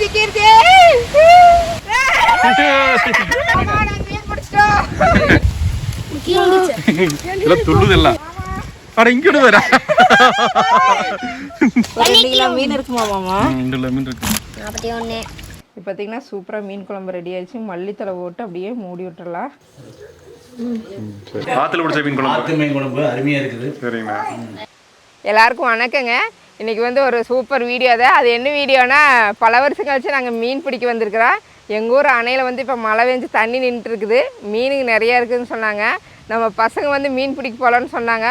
நாங்க மீன் வர இருக்குமா மாமா மீன் இருக்கு. நாற்பத்தி ஒன்று இப்போ பார்த்தீங்கன்னா சூப்பராக மீன் குழம்பு ரெடி ஆயிடுச்சு. மல்லித்தலை போட்டு அப்படியே மூடி விட்டுறலாம். ஆத்துல பிடிச்ச மீன் குழம்பு. ஆத்து மீன் குழம்பு அருமையாக இருக்குது. சரிங்கண்ணா எல்லாருக்கும் வணக்கங்க. இன்னைக்கு வந்து ஒரு சூப்பர் வீடியோ தான் அது என்ன வீடியோனா பல வருஷம் கழிச்சு நாங்கள் மீன் பிடிக்க வந்திருக்கிறோம். எங்கள் ஊர் அணையில் வந்து இப்போ மழை பெஞ்சு தண்ணி நின்றுட்டு இருக்குது மீனுங்க நிறையா இருக்குதுன்னு சொன்னாங்க. நம்ம பசங்க வந்து மீன் பிடிக்க போகலான்னு சொன்னாங்க.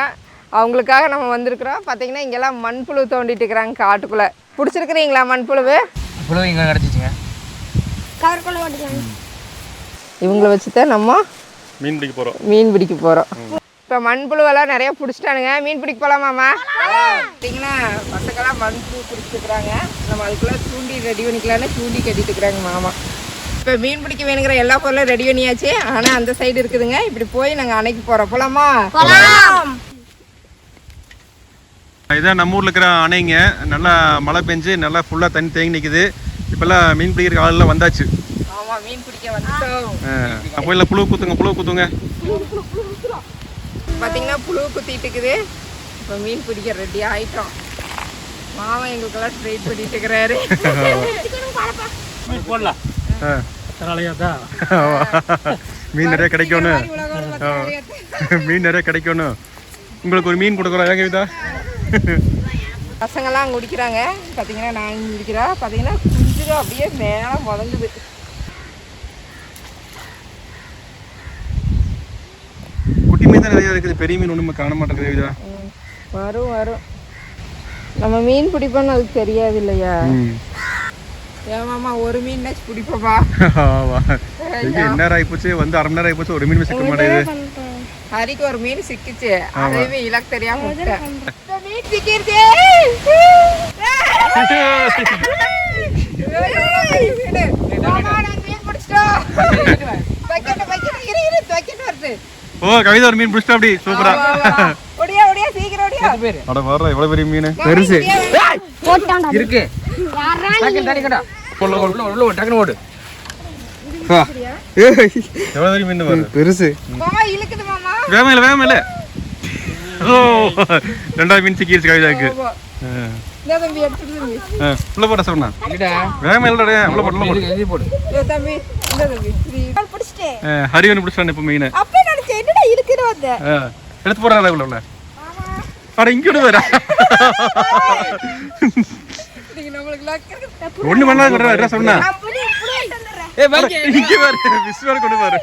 அவங்களுக்காக நம்ம வந்திருக்கிறோம். பார்த்தீங்கன்னா இங்கெல்லாம் மண்புழு தோண்டிட்டு இருக்கிறாங்க காட்டுக்குள்ளே. பிடிச்சிருக்கிறீங்களா மண்புழுவு? புழு இங்கே கிடச்சிச்சுங்க. இவங்கள வச்சு தான் நம்ம மீன் பிடிக்க போறோம். மீன் பிடிக்க போகிறோம் இப்போ மண்புழுவெல்லாம் நிறைய பிடிச்சிட்டானுங்க. மீன் பிடிக்க போகலாமாம்மா பார்த்தீங்கன்னா பசங்களாம் மண்புழு பிடிச்சிருக்கிறாங்க. நம்ம அதுக்குள்ளே தூண்டி ரெடி பண்ணிக்கலான்னு தூண்டி கட்டிட்டு இருக்கிறாங்க மாமா. இப்போ மீன் பிடிக்க வேணுங்கிற எல்லா பொருளும் ரெடி பண்ணியாச்சு. ஆனால் அந்த சைடு இருக்குதுங்க. இப்படி போய் நாங்கள் அணைக்கு போகிறோம் போலாமா? இதான் நம்ம ஊர்ல இருக்கிற அணைங்க. நல்லா மழை பெஞ்சு நல்லா ஃபுல்லா தண்ணி தேங்கி நிக்குது. இப்பெல்லாம் மீன் பிடிக்கிற ஆளெல்லாம் வந்தாச்சு. ஆமாம் மீன் பிடிக்க வந்துட்டோம். புழு குத்துங்க புழு குத்துங்க. பார்த்தீங்கன்னா புழு குத்திட்டு இருக்குது. இப்போ மீன் பிடிக்க ரெடி ஆயிட்டோம். மாமா எங்களுக்கெல்லாம் ஸ்ட்ரைட் பண்ணிட்டு இருக்கிறாரு. போடலாம். மீன் நிறைய கிடைக்கணும் மீன் நிறைய கிடைக்கணும் உங்களுக்கு ஒரு மீன் கொடுக்குறோம் ஏங்க இதா பசங்கெல்லாம் அங்கே குடிக்கிறாங்க. பார்த்தீங்கன்னா நான் குடிக்கிறா பார்த்தீங்கன்னா குஞ்சுங்க அப்படியே மேலே முதங்குது. மீன் தான் நிறைய இருக்குது பெரிய மீன் ஒன்றும் காண மாட்டேங்குது இதா வரும் வரும் நம்ம மீன் பிடிப்போம்னு அதுக்கு தெரியாது இல்லையா ஏமாமா ஒரு மீன். எங்க என்ன ஆயிப்போச்சு வந்து அரை மணி நேரம் ஆயிப்போச்சு ஒரு மீன் சிக்க மாட்டேங்குது ஹரிக்கு ஒரு மீன் சிக்கிச்சு அதையுமே இலக்கு தெரியாம மீன் சிக்கிருச்சு பிடிச்சிட்டோம். இரு, இரு, வருது. ஓ கவிதா ஒரு மீன் பிடிச்சிட்டா அப்படி. சூப்பரா. ஒடியா, ஒடியா, சீக்கிரம் ஒடியா. அட வர்ற எவ்வளவு பெரிய மீன். பெருசு. போட்டான்டா. இருக்கு. டக்குனு தண்ணி கடா. உள்ள உள்ள உள்ள ஓடு, டக்குனு ஓடு எவ்வளவு பெரிய மீன் வரும் பெருசு. மாமா இழுக்குது மாமா. வேகமா இல்ல வேகமா இல்ல. ஓ ரெண்டாவது மீன் சிக்கிருச்சு கவிதாக்கு. உள்ள போட சொன்னா வேகமா இல்லடா உள்ள போட உள்ள போடு. தம்பி இந்த தம்பி. பிடிச்சான் இப்ப மீன். என்னடா இருக்குன்னு வந்த? எடுத்து போடுறாங்க உள்ள. உள்ள அட இங்க விடு வேற இன்னைக்கு நம்மளுக்கு luck இருக்கு. ஒண்ணு பண்ணாத கொண்டு வர சொன்னா. நான் புடி, புடி எடுத்து வந்துடுறேன். ஏ பைக் இங்க பாரு விஸ்வான கொண்டு பாரு.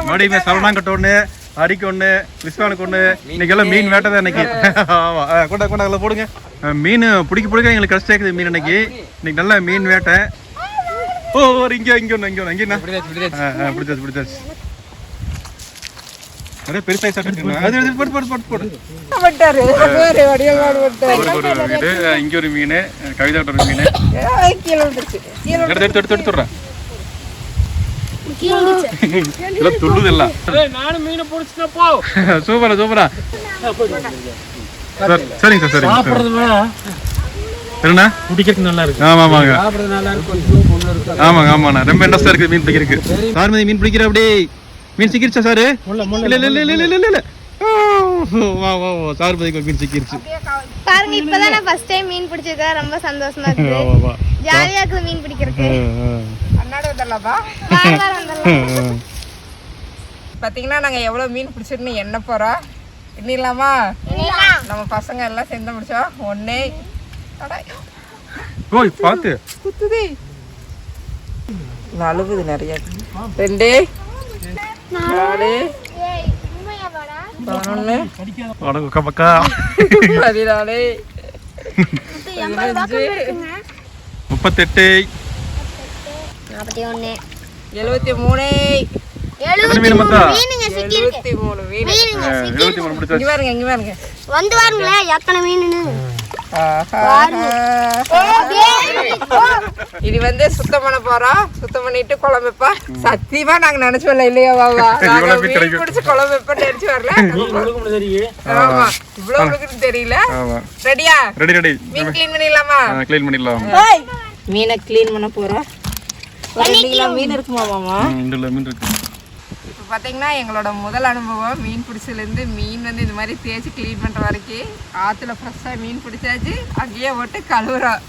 மறுபடியும் சரவணாங்கிட்ட ஒண்ணு ஹரிக்கு ஒண்ணு விஸ்வானுக்கு ஒண்ணு. இன்னைக்கு எல்லாம் மீன் வேட்டை தான் இன்னைக்கு. ஆமா. கொண்டா கொண்டா அதில் போடுங்க. மீன் பிடிக்க பிடிக்க எங்களுக்கு கஷ்டம் இருக்குது மீன் இன்னைக்கு. இன்னைக்கு நல்ல மீன் வேட்டை. ஓ ஓ, இங்க இங்க ஒண்ணு இங்க ஒண்ணு இங்க என்ன? பிடிச்சாச்சு பிடிச்சாச்சு ஆ, ஆ, பிடிச்சாச்சு பிடிச்சாச்சு நிறைய பெருசா சாப்பிட்டு போட்டு போட்டு போட்டு போடு வந்துட்டாரு. பாரு, வடிவமாடு வந்துட்டாரு. ஒரு இங்க மீன் கவிதாட்ட ஒரு மீன். ஏய், கீழே விழுந்துருச்சு. கீழே எடுத்து எடுத்து எடுத்து எடுத்துடுறேன் கீழே வந்துச்சு எல்லாம் துள்ளுது எல்லாம் நானும் மீனை பிடிச்சிட்டா போ. சூப்பரா சூப்பரா. சார் சரிங்க சார் சரிங்க என்னண்ணா? பிடிக்கிறதுக்கு நல்லா இருக்கு. ஆமா ஆமாங்க. சாப்பிட்றது நல்லா இருக்கு. கொஞ்சம் பொண்ணு இருக்கு? ஆமாங்க ஆமாண்ணா. ரொம்ப இன்ட்ரெஸ்டா இருக்கு மீன் பிடிக்கிறதுக்கு. சார். மீன் பிடிக்கிற அப்படி மீன் சிக்கிருச்சா சார்? முள்ள முள்ள இல்ல இல்ல இல்ல இல்ல இல்ல இல்ல இல்ல. ஓ, வா வா வா. சார் பதிக்கு மீன் சிக்கிருச்சு பாருங்க இப்பதான் நான் ஃபர்ஸ்ட் டைம் மீன் பிடிச்சிருக்கேன் ரொம்ப சந்தோஷமா வா இருக்குது வா வா. ஜாலியா இருக்குது மீன் பிடிக்கிறதுக்கு. அண்ணாடு வந்துடலாப்பா வார வாரம் வந்துடலாம் பார்த்தீங்கன்னா நாங்கள் எவ்வளோ மீன் பிடிச்சிருன்னு எண்ண போகிறோம் எண்ணிடலாமா? நம்ம பசங்க எல்லாம் சேர்ந்து முடிச்சோம். ஒன்னே அடா, ஓய் பாத்து குத்துது. நழுவுது நிறைய. ரெண்டு. நாலு. பதினொன்று அடங்க பக்கா பதினாலு. பதினஞ்சு. முப்பத்தெட்டு. நாற்பத்தி ஒண்ணு எழுபத்தி மூணு மீன் எழுபத்தி மூணு மீன். இங்க பாருங்க இங்க பாருங்க. வந்து பாருங்களேன் எத்தனை ஆஹா. இது வந்து சுத்தம் பண்ண போறோம். சுத்தம் பண்ணிட்டு குழம்பு வைப்போம். சத்தியமா நாங்க நினைச்சு வரல இல்லையா பாபா நாங்க மீன் குழம்பு வைப்போம்னு நினைச்சு வரல. ஆமா. இவ்வளவு இருக்குன்னு தெரியல. ரெடியா? Ready ready. மீன் கிளீன் பண்ணிடலாமா? க்ளீன் பண்ணிடலாம். மீனை க்ளீன் பண்ண போகிறோம் ஒரு ரெண்டு கிலோ மீன் இருக்குமா மாமா? இதில் மீன் இருக்கு. இப்போ பார்த்தீங்கன்னா எங்களோட முதல் அனுபவம் மீன் பிடிச்சதுலேருந்து மீன் வந்து இந்த மாதிரி தேய்ச்சி க்ளீன் பண்ணுற வரைக்கும் ஆற்றுல ஃப்ரெஷ்ஷாக மீன் பிடிச்சாச்சு அங்கேயே போட்டு கழுவுறோம்.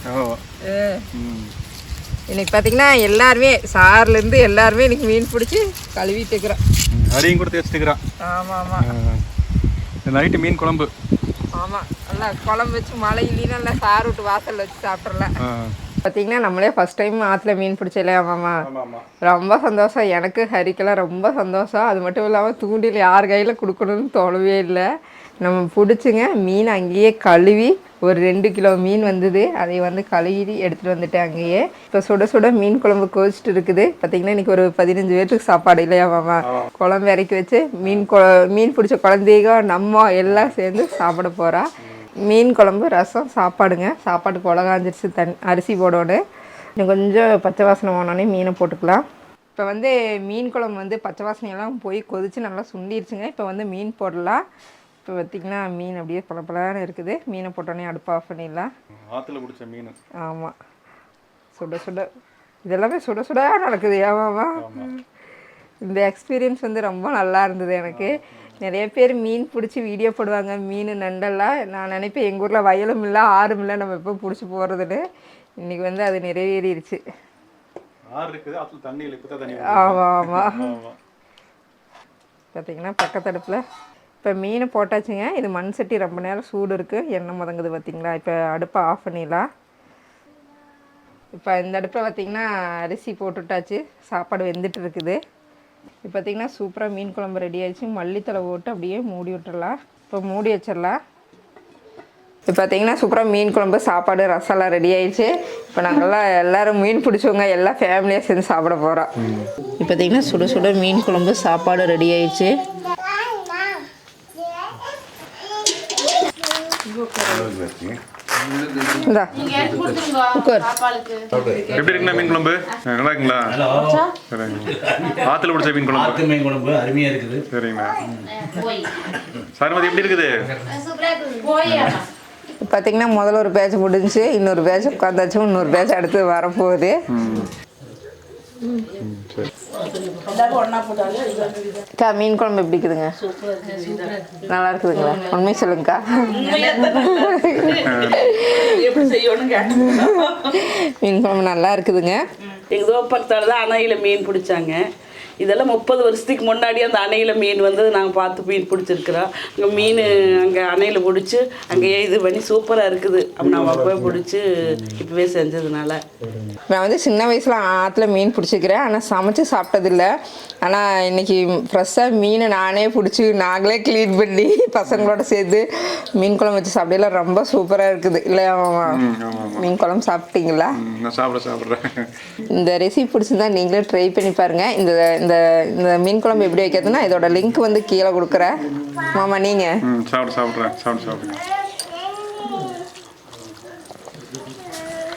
இன்னைக்கு பார்த்தீங்கன்னா எல்லாருமே சார்லேருந்து எல்லாருமே இன்னைக்கு மீன் பிடிச்சி கழுவிட்டு இருக்கிறோம். ம், அரியும் கூட தேய்ச்சிட்டுக்கிறான் ஆமாம் ஆமாம் நைட்டு மீன் குழம்பு. ஆமாம் நல்லா குழம்பு வச்சு மழை இல்லைன்னா நல்லா சாறு விட்டு வாசலில் வச்சு சாப்பிட்றலாம் ஆ. பார்த்தீங்கன்னா நம்மளே ஃபஸ்ட் டைம் ஆற்றுல மீன் பிடிச்சலையா மாமா? ஆமாம் ஆமாம் ரொம்ப சந்தோஷம். எனக்கு ஹரிக்கெல்லாம் ரொம்ப சந்தோஷம். அது மட்டும் இல்லாமல் தூண்டில் யார் கையில் கொடுக்கணும்னு தோணவே இல்லை. நம்ம பிடிச்சிங்க மீன் அங்கேயே கழுவி ஒரு ரெண்டு கிலோ மீன் வந்தது. அதை வந்து கழுவி எடுத்துகிட்டு வந்துட்டேன் அங்கேயே. இப்போ சுட சுட மீன் குழம்பு கொதிச்சுட்டு இருக்குது. பார்த்தீங்கன்னா இன்றைக்கி ஒரு பதினஞ்சு பேர்த்துக்கு சாப்பாடு இல்லையா மாமா? குழம்பு இறக்கி வச்சு மீன் கொ மீன் பிடிச்ச குழந்தைங்க நம்ம எல்லாம் சேர்ந்து சாப்பிட போகிறா மீன் குழம்பு ரசம் சாப்பாடுங்க. சாப்பாட்டுக்கு உலகாஞ்சிருச்சு தன் அரிசி போடணும் இன்னும் கொஞ்சம் பச்சை வாசனை போனோடனே மீனை போட்டுக்கலாம். இப்போ வந்து மீன் குழம்பு வந்து பச்சை வாசனையெல்லாம் போய் கொதிச்சு நல்லா சுண்டிருச்சுங்க. இப்போ வந்து மீன் போடலாம். இப்போ பார்த்திங்கன்னா மீன் அப்படியே பளபளன்னு இருக்குது. மீனை போட்டோன்னே அடுப்பு ஆஃப் பண்ணிடலாம். ஆற்றுல பிடிச்ச மீன். ஆமாம் சுட சுட. இதெல்லாமே சுட சுட நடக்குது. ஏமாமா இந்த எக்ஸ்பீரியன்ஸ் வந்து ரொம்ப நல்லா இருந்தது எனக்கு. நிறைய பேர் மீன் பிடிச்சி வீடியோ போடுவாங்க. மீன் நண்டெல்லாம் நான் நினைப்பேன் எங்கள் ஊரில் வயலும் இல்லை ஆறும் இல்லை நம்ம எப்போ பிடிச்சி போகிறதுன்னு இன்றைக்கி வந்து அது நிறைவேறிடுச்சு ஆமாம் ஆமாம் பார்த்தீங்கன்னா பக்கத்தடுப்பில் இப்போ மீனை போட்டாச்சுங்க. இது மண் சட்டி ரொம்ப நேரம் சூடு இருக்குது எண்ணெய் முதங்குது பார்த்தீங்களா இப்போ அடுப்பை ஆஃப் பண்ணிடலாம். இப்போ இந்த அடுப்பில் பார்த்தீங்கன்னா அரிசி போட்டுட்டாச்சு. சாப்பாடு வெந்துட்டு இருக்குது. இப்போ பார்த்தீங்கன்னா சூப்பராக மீன் குழம்பு ரெடி ஆயிடுச்சு. மல்லித்தலை போட்டு அப்படியே மூடி விட்டுறலாம். இப்போ மூடி வச்சிடலாம். இப்போ பார்த்தீங்கன்னா சூப்பராக மீன் குழம்பு சாப்பாடு ரசம்லாம் ரெடி ஆயிடுச்சு. இப்போ நாங்கள்லாம் எல்லாரும் மீன் பிடிச்சவங்க எல்லாம் ஃபேமிலியாக சேர்ந்து சாப்பிட போகிறோம் இப்போ பார்த்தீங்கன்னா சுட சுட மீன் குழம்பு சாப்பாடு ரெடி ஆயிடுச்சு. உட்கார் எப்படி இருக்குண்ணா மீன் குழம்பு? நல்லா இருக்குங்களா சரிங்க. ஆற்றுல பிடிச்ச மீன் குழம்பு. ஆத்து மீன் குழம்பு அருமையா இருக்குது. சரிங்கண்ணா சாரிமதி எப்படி இருக்குது? பார்த்தீங்கன்னா முதல்ல ஒரு பேட்ச் முடிஞ்சுச்சு இன்னொரு பேட்ச் உட்காந்தாச்சு இன்னொரு பேட்ச் அடுத்து வரப்போகுது. அக்கா மீன் குழம்பு எப்படி இருக்குதுங்க? நல்லா இருக்குதுங்களா? உண்மை சொல்லுங்கக்கா. கேட்டோம்னா மீன் குழம்பு நல்லா இருக்குதுங்க. எங்கள் தோப்பக்கத்தால் தான் அணையில் மீன் பிடிச்சாங்க. இதெல்லாம் முப்பது வருஷத்துக்கு முன்னாடி அந்த அணையில் மீன் வந்து நாங்கள் பார்த்து மீன் பிடிச்சிருக்கிறோம். அங்கே மீன் அங்கே அணையில் பிடிச்சி அங்கேயே இது பண்ணி சூப்பராக இருக்குது. அப்போ நான் அப்போவே பிடிச்சி இப்போவே செஞ்சதுனால. நான் வந்து சின்ன வயசில் ஆற்றுல மீன் பிடிச்சிக்கிறேன் ஆனால் சமைச்சு சாப்பிட்டதில்ல. ஆனால் இன்னைக்கு ஃப்ரெஷ்ஷாக மீனை நானே பிடிச்சி நாங்களே க்ளீன் பண்ணி பசங்களோட சேர்த்து மீன் குழம்பு வச்சு சாப்பிடல ரொம்ப சூப்பராக இருக்குது. இல்லையா மாமா? மீன் குழம்பு சாப்பிட்டீங்களா? நான் சாப்பிட சாப்பிட்றேன். இந்த ரெசிபி பிடிச்சிருந்தா நீங்களே ட்ரை பண்ணி பாருங்கள் இந்த இந்த இந்த மீன் குழம்பு எப்படி வைக்கிறதுனா இதோட லிங்க் வந்து கீழே கொடுக்குறேன். மாமா நீங்கள் சாப்பிட சாப்பிட்றேன் சாப்பிட சாப்பிடுங்க